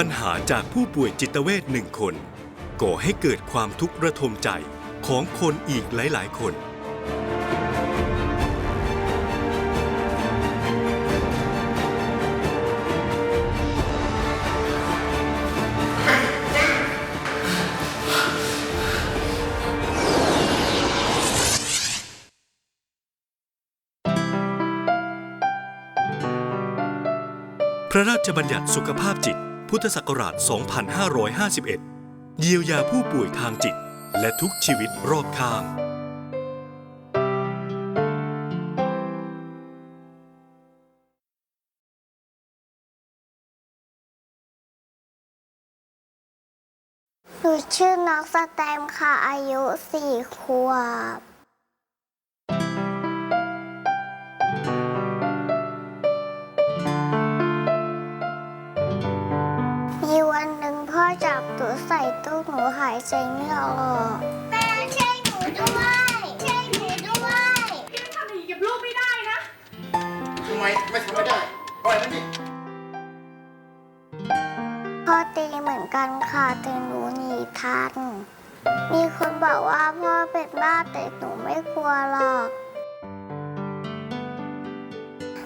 ปัญหาจากผู้ป่วยจิตเวชหนึ่งคน ก่อให้เกิดความทุกข์ระทมใจของคนอีกหลาย ๆ คน พระราชบัญญัติสุขภาพจิต พุทธศักราช 2551 เยียวยาผู้ป่วยทางจิต และทุกชีวิตรอบข้าง หนูชื่อน้องสแตมค่ะ อายุสี่ขวบ หนูหายใจไม่ออกแม่ช่วยหนูด้วยช่วยหนูด้วยพี่ทำอย่างนี้กับลูกไม่ได้นะ ทำไมไม่ทำไม่ได้ปล่อยมันดิพ่อตีเหมือนกันค่ะแต่หนูหนีทัน มีคนบอกว่าพ่อเป็นบ้าแต่หนูไม่กลัวหรอก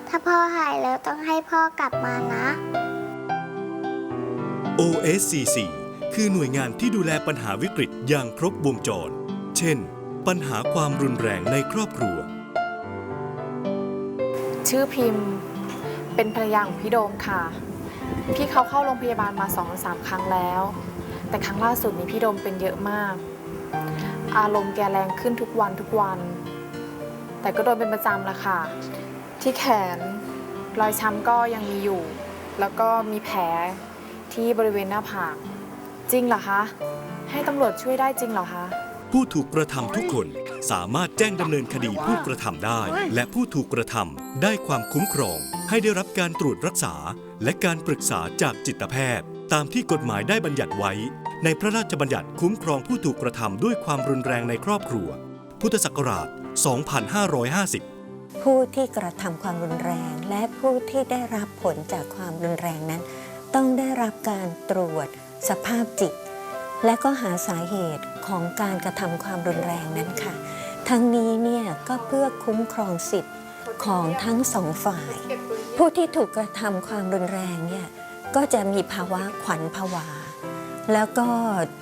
ถ้าพ่อหายแล้วต้องให้พ่อกลับมานะ OSCC คือหน่วยงานที่ดูแลปัญหาวิกฤตอย่างครบวงจร เช่น ปัญหาความรุนแรงในครอบครัว ชื่อพิมพ์ เป็นภรรยาของพี่โดมค่ะ พี่เขาเข้าโรงพยาบาลมาสองสามครั้งแล้ว แต่ครั้งล่าสุดนี้พี่โดมเป็นเยอะมาก อารมณ์แกแรงขึ้นทุกวันทุกวัน แต่ก็โดนเป็นประจำละค่ะ ที่แขนรอยช้ำก็ยังมีอยู่ แล้วก็มีแผลที่บริเวณหน้าผาก จริงเหรอคะ ให้ตำรวจช่วยได้จริงเหรอคะ ผู้ถูกกระทำทุกคนสามารถแจ้งดำเนินคดีผู้กระทำได้ และผู้ถูกกระทำได้ความคุ้มครอง ให้ได้รับการตรวจรักษา และการปรึกษาจากจิตแพทย์ ตามที่กฎหมายได้บัญญัติไว้ ในพระราชบัญญัติคุ้มครองผู้ถูกกระทำด้วยความรุนแรงในครอบครัว พุทธศักราช 2550ผู้ที่กระทำความรุนแรงและผู้ที่ได้รับผลจากความรุนแรงนั้น ต้องได้รับการตรวจ สภาพจิต และก็หาสาเหตุของการกระทำความรุนแรงนั้นค่ะ ทั้งนี้เนี่ยก็เพื่อคุ้มครองสิทธิ์ของทั้งสองฝ่าย ผู้ที่ถูกกระทำความรุนแรงเนี่ยก็จะมีภาวะขวัญผวา แล้วก็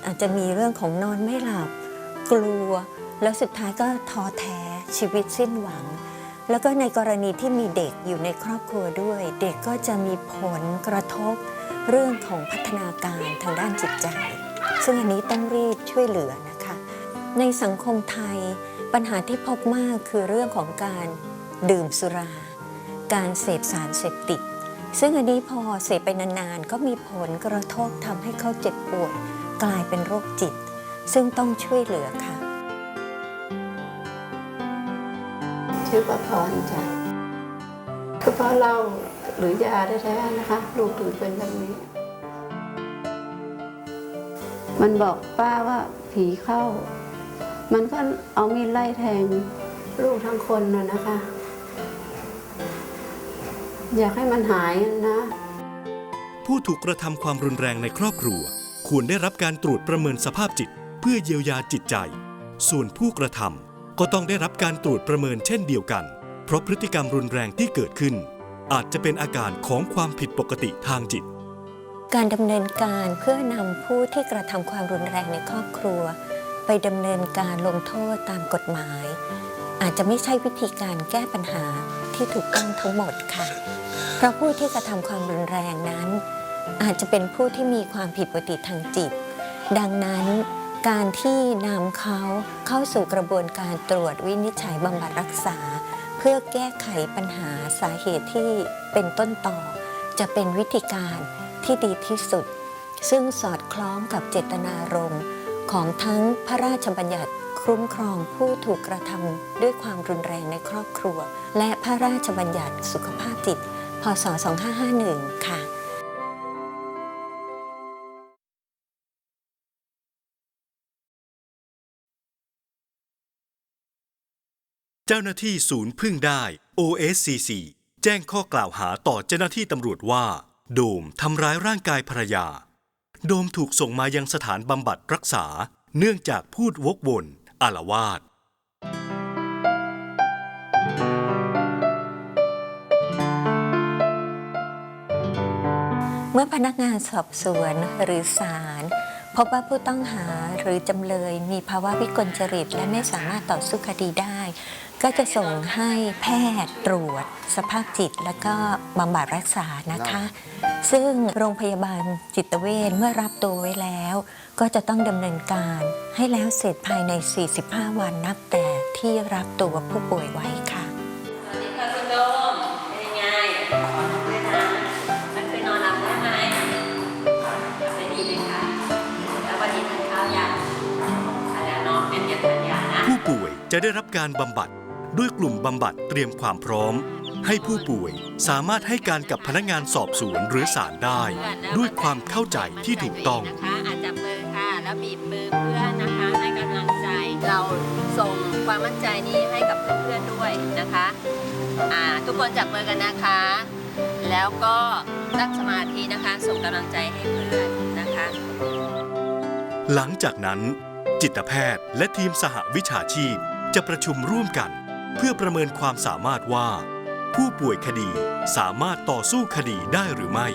อาจจะมีเรื่องของนอนไม่หลับ กลัว แล้วสุดท้ายก็ท้อแท้ชีวิตสิ้นหวัง แล้วก็ในกรณีที่มีเด็กอยู่ในครอบครัวด้วย เด็กก็จะมีผลกระทบ เรื่องของพัฒนาการทางด้านจิตใจ ซึ่งอันนี้ต้องรีบช่วยเหลือนะคะ ในสังคมไทยปัญหาที่พบมากคือเรื่องของการดื่มสุรา การเสพสารเสพติด ซึ่งอันนี้พอเสพไปนานๆ ก็มีผลกระทบทำให้เขาเจ็บปวดกลายเป็นโรคจิต ซึ่งต้องช่วยเหลือค่ะ ชื่อประพรจ้ะคือเพราะเหล้า หรือยาแท้ๆนะคะ ลูกถึงเป็นแบบนี้ มันบอกป้าว่าผีเข้า มันก็เอามีดไล่แทง ลูกทั้งคนน่ะนะคะ อยากให้มันหายนะ ผู้ถูกกระทำความรุนแรงในครอบครัว ควรได้รับการตรวจประเมินสภาพจิต เพื่อเยียวยาจิตใจ ส่วนผู้กระทำก็ต้องได้รับการตรวจประเมินเช่นเดียวกัน เพราะพฤติกรรมรุนแรงที่เกิดขึ้น อาจจะเป็นอาการของความผิดปกติทางจิต การดำเนินการเพื่อนำผู้ที่กระทำความรุนแรงในครอบครัว ไปดำเนินการลงโทษตามกฎหมาย อาจจะไม่ใช่วิธีการแก้ปัญหาที่ถูกต้องทั้งหมดค่ะ เพราะผู้ที่กระทำความรุนแรงนั้น อาจจะเป็นผู้ที่มีความผิดปกติทางจิต ดังนั้นการที่นำเขาเข้าสู่กระบวนการตรวจวินิจฉัยบำบัดรักษา เพื่อแก้ไขปัญหาสาเหตุที่เป็นต้นต่อ จะเป็นวิธีการที่ดีที่สุด ซึ่งสอดคล้องกับเจตนารมณ์ของทั้งพระราชบัญญัติคุ้มครองผู้ถูกกระทำด้วยความรุนแรงในครอบครัว และพระราชบัญญัติสุขภาพจิต พศ 2551 ค่ะ เจ้าหน้าที่ศูนย์พึ่งได้ OSCC แจ้งข้อกล่าวหาต่อเจ้าหน้าที่ตำรวจว่า โดมทำร้ายร่างกายภรรยา โดมถูกส่งมายังสถานบำบัดรักษา เนื่องจากพูดวกวนอารวาสเมื่อพนักงานสอบสวนหรือศาลพบว่าผู้ต้องหาหรือจำเลยมีภาวะวิกลจริตและไม่สามารถต่อสู้คดีได้ ก็จะส่งให้แพทย์ตรวจ สภาพจิตแล้วก็บำบัดรักษานะคะ ซึ่งโรงพยาบาลจิตเวชเมื่อรับตัวไว้แล้ว ก็จะต้องดำเนินการให้แล้วเสร็จภายใน 45 วันนับแต่ที่รับตัวผู้ป่วยไว้ค่ะสวัสดีค่ะคุณโดมเป็นยังไงขอน้องด้วยนะมันเคยนอนหลับได้ไหมไม่ดีเลยค่ะแล้ววันนี้ทานข้าวยังทานแล้วเนาะเป็นยังทานยานะผู้ป่วยจะได้รับการบำบัด ด้วยกลุ่มบำบัดเตรียมความพร้อม ให้ผู้ป่วยสามารถให้การกับพนักงานสอบสวนหรือศาลได้ ด้วยความเข้าใจที่ถูกต้อง นะคะอาจจับมือค่ะ แล้วบีบมือเพื่อนนะคะ ให้กำลังใจ เราส่งความมั่นใจนี้ให้กับเพื่อนๆด้วยนะคะอ่าทุกคนจับมือกันนะคะ แล้วก็ตั้งสมาธินะคะ ส่งกำลังใจให้เพื่อนนะคะ หลังจากนั้น จิตแพทย์และทีมสหวิชาชีพจะประชุมร่วมกัน เพื่อประเมินความสามารถว่า ผู้ป่วยคดีสามารถต่อสู้คดีได้หรือไม่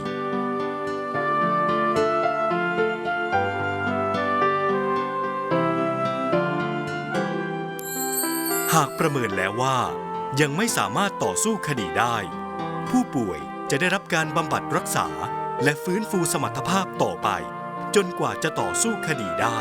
หากประเมินแล้วว่า ยังไม่สามารถต่อสู้คดีได้ ผู้ป่วยจะได้รับการบำบัดรักษา และฟื้นฟูสมรรถภาพต่อไป จนกว่าจะต่อสู้คดีได้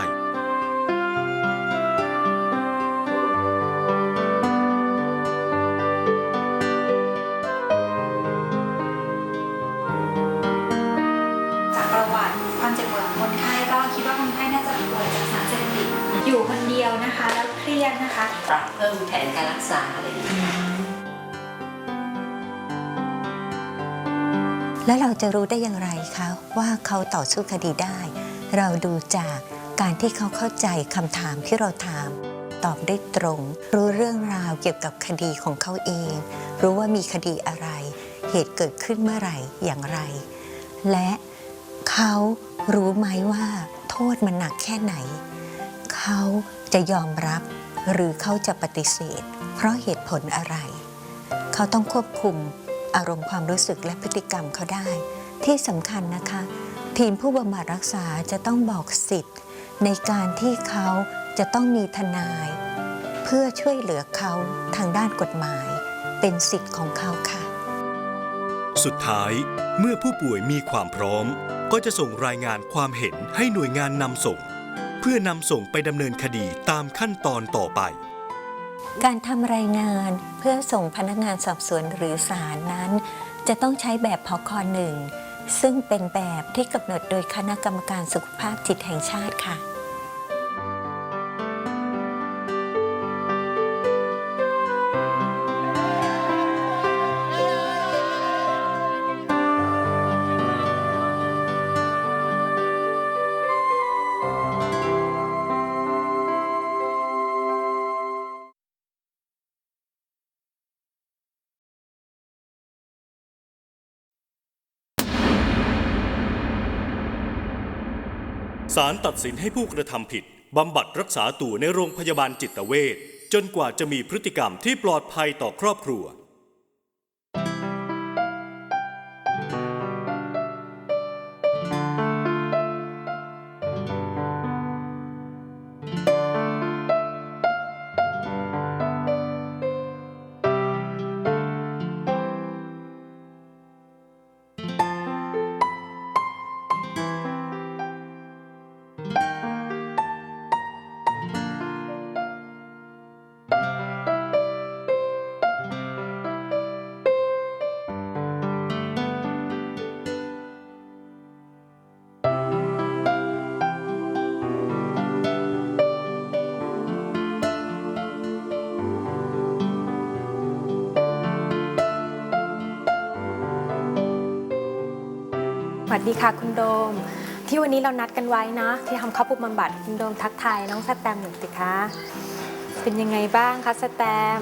ปรับเพิ่มแผนการรักษาอะไรอย่างเงี้ยแล้วเราจะรู้ได้อย่างไรคะว่าเขาต่อสู้คดีได้ เราดูจากการที่เขาเข้าใจคำถามที่เราถาม ตอบได้ตรง รู้เรื่องราวเกี่ยวกับคดีของเขาเอง รู้ว่ามีคดีอะไร เหตุเกิดขึ้นเมื่อไหร่อย่างไร และเขารู้ไหมว่า โทษมันหนักแค่ไหน เขาจะยอมรับ หรือเขาจะปฏิเสธ เพราะเหตุผลอะไร เขาต้องควบคุมอารมณ์ความรู้สึกและพฤติกรรมเขาได้ ที่สำคัญนะคะ ทีมผู้บำบัดรักษาจะต้องบอกสิทธิ์ ในการที่เขาจะต้องมีทนาย เพื่อช่วยเหลือเขาทางด้านกฎหมาย เป็นสิทธิ์ของเขาค่ะ สุดท้ายเมื่อผู้ป่วยมีความพร้อม ก็จะส่งรายงานความเห็นให้หน่วยงานนำส่ง เพื่อนำส่งไปดำเนินคดีตามขั้นตอนต่อไป การทำรายงานเพื่อส่งพนักงานสอบสวนหรือศาลนั้น จะต้องใช้แบบพคหนึ่งซึ่งเป็นแบบที่กำหนดโดยคณะกรรมการสุขภาพจิตแห่งชาติค่ะ ศาลตัดสินให้ผู้กระทำผิดบำบัดรักษาตัวในโรงพยาบาลจิตเวชจนกว่าจะมีพฤติกรรมที่ปลอดภัยต่อครอบครัว วัสดีค่ะคุณโดม ที่วันนี้เรานัดกันไว้นะ ที่ทำข้าวปุบบำบัดคุณโดมทักทายน้องสแตมหน่อยสิคะเป็นยังไงบ้างคะสแตม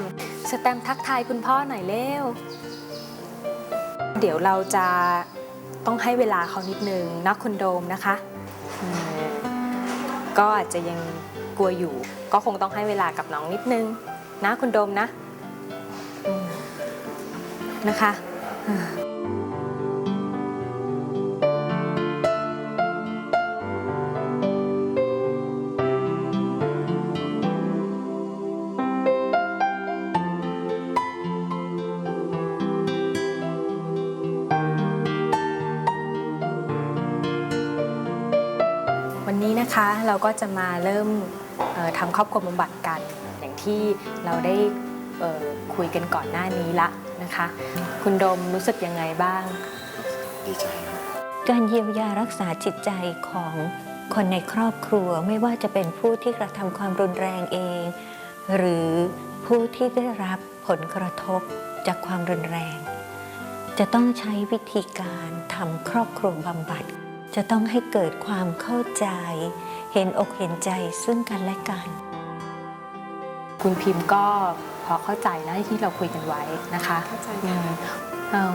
สแตมทักทายคุณพ่อหน่อยเร็วเดี๋ยวเราจะต้องให้เวลาเขานิดนึงนะคุณโดมนะคะ ก็อาจจะยังกลัวอยู่ ก็คงต้องให้เวลากับน้องนิดนึง นะคุณโดมนะนะคะ ก็จะมาเริ่มทำครอบครัวบำบัดกัน อย่างที่เราได้คุยกันก่อนหน้านี้ละนะคะ คุณดมรู้สึกยังไงบ้าง ดีใจครับการเยียวยารักษาจิตใจของคนในครอบครัวไม่ว่าจะเป็นผู้ที่กระทำความรุนแรงเอง หรือผู้ที่ได้รับผลกระทบจากความรุนแรง จะต้องใช้วิธีการทำครอบครัวบำบัด จะต้องให้เกิดความเข้าใจ เห็นอกเห็นใจซึ่งกันและกัน คุณพิมพ์ก็พอเข้าใจนะที่เราคุยกันไว้นะคะเข้าใจ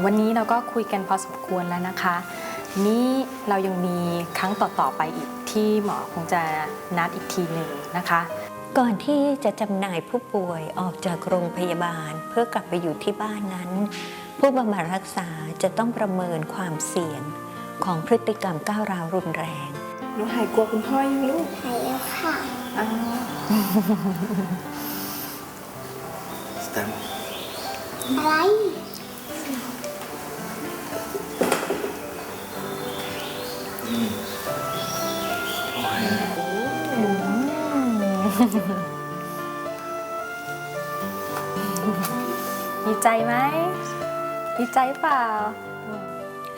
วันนี้เราก็คุยกันพอสมควรแล้วนะคะทีนี้เรายังมีครั้งต่อๆไปอีกที่หมอคงจะนัดอีกทีหนึ่งนะคะ ก่อนที่จะจำหน่ายผู้ป่วยออกจากโรงพยาบาลเพื่อกลับไปอยู่ที่บ้านนั้น ผู้บำบัดรักษาจะต้องประเมินความเสี่ยง ของพฤติกรรมก้าวร้าวรุนแรงหนูหายกลัวคุณพ่อยังลูกหายแล้วค่ะสแตมป์อะไรดีใจไหมดีใจเปล่า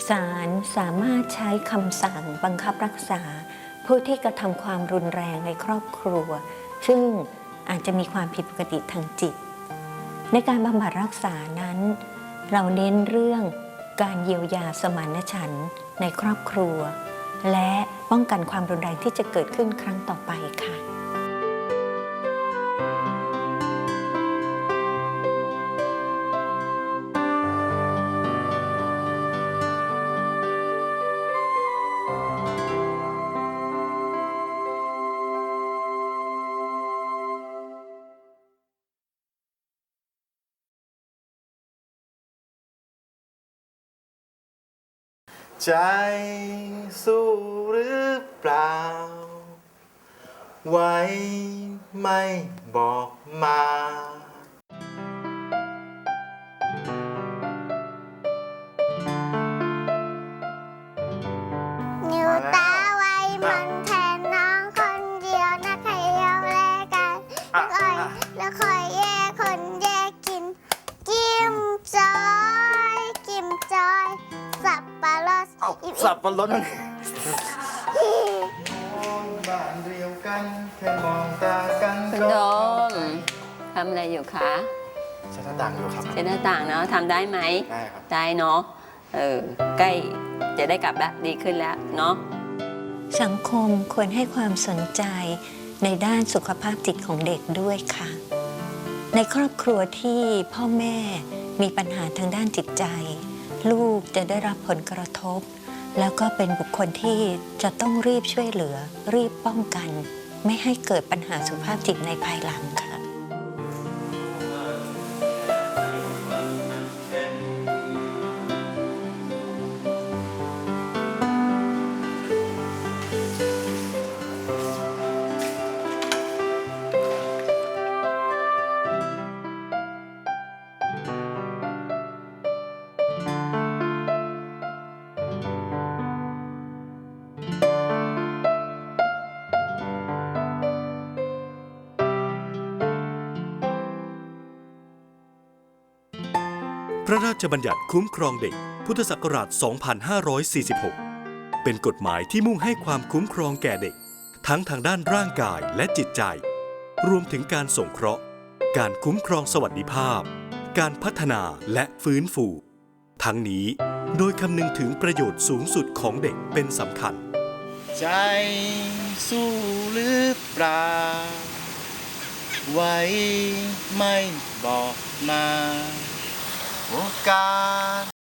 ศาลสามารถใช้คำสั่งบังคับรักษา ผู้ที่กระทำความรุนแรงในครอบครัว ซึ่งอาจจะมีความผิดปกติทางจิต ในการบำบัดรักษานั้น เราเน้นเรื่องการเยียวยาสมานฉันท์ในครอบครัว และป้องกันความรุนแรงที่จะเกิดขึ้นครั้งต่อไปค่ะ ใจสู้หรือเปล่า ไว้ไม่บอกมา สับปะรดมันบ้านเดียวกันแค่มองตากันคุณก็โดมทำอะไรอยู่คะใช้หน้าต่างอยู่ครับ เช็ดหน้าต่างเนาะทำได้ไหมได้ครับ ได้เนาะเออใกล้จะได้กลับแล้วดีขึ้นแล้วเนาะสังคมควรให้ความสนใจในด้านสุขภาพจิตของเด็กด้วยค่ะ ในครอบครัวที่พ่อแม่มีปัญหาทางด้านจิตใจ ลูกจะได้รับผลกระทบ แล้วก็เป็นบุคคลที่จะต้องรีบช่วยเหลือ รีบป้องกัน ไม่ให้เกิดปัญหาสุขภาพจิตในภายหลังค่ะ พระราชบัญญัติคุ้มครองเด็ก พุทธศักราช 2546 เป็นกฎหมายที่มุ่งให้ความคุ้มครองแก่เด็ก ทั้งทางด้านร่างกายและจิตใจ รวมถึงการสงเคราะห์ การคุ้มครองสวัสดิภาพ การพัฒนาและฟื้นฟู ทั้งนี้โดยคำนึงถึงประโยชน์สูงสุดของเด็กเป็นสำคัญ ใจสู้หรือเปล่า ไว้ไม่บอกมา โอกาส